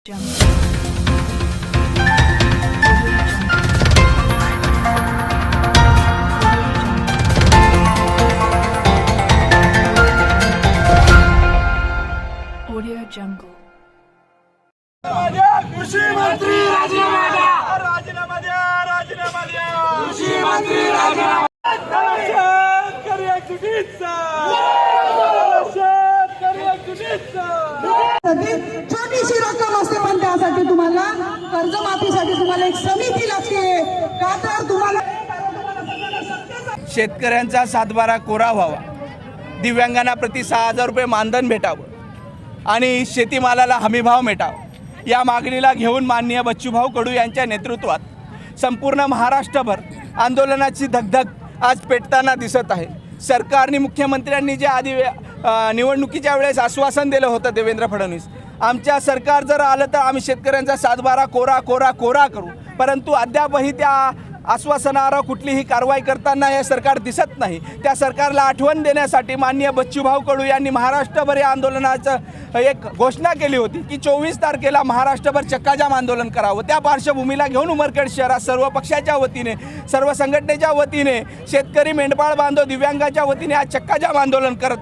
Audio Jungle. कृषी मंत्री राजीनामा द्या राजीनामा द्या. राजीनामा द्या. कृषी मंत्री राजीनामा शेतकरी कर्जमाफीसाठी तुम्हाला एक समिती लागते. का तर तुम्हाला शेतकऱ्यांचा सातबारा कोरा व्हावा. दिव्यांगांना प्रति सहा हजार रुपये मानधन भेटावं. आणि शेतीमालाला हमीभाव भेटावा या मागणीला घेऊन माननीय बच्चूभाऊ कडू यांच्या नेतृत्वात संपूर्ण महाराष्ट्रभर आंदोलनाची धगधग आज पेटताना दिसत आहे. सरकारने मुख्यमंत्र्यांनी जे आधी निवडणुकीच्या वेळेस आश्वासन दिलं होतं देवेंद्र फडणवीस आमच्या सरकार जर आलं तर आम्ही शेतकऱ्यांचा सातबारा कोरा कोरा कोरा करू. परंतु अद्यापही त्या आश्वासनावर कुठलीही कारवाई करताना हे सरकार दिसत नाही. त्या सरकारला आठवण देण्यासाठी माननीय बच्चूभाऊ कडू यांनी महाराष्ट्रभर या आंदोलनाचं एक घोषणा केली होती की चोवीस तारखेला महाराष्ट्रभर चक्काजाम आंदोलन करावं. त्या पार्श्वभूमीला घेऊन उमरखेड शहरात सर्व पक्षाच्या वतीने सर्व संघटनेच्या वतीने शेतकरी मेंढपाळ बांधव दिव्यांगाच्या वतीने आज चक्काजाम आंदोलन करत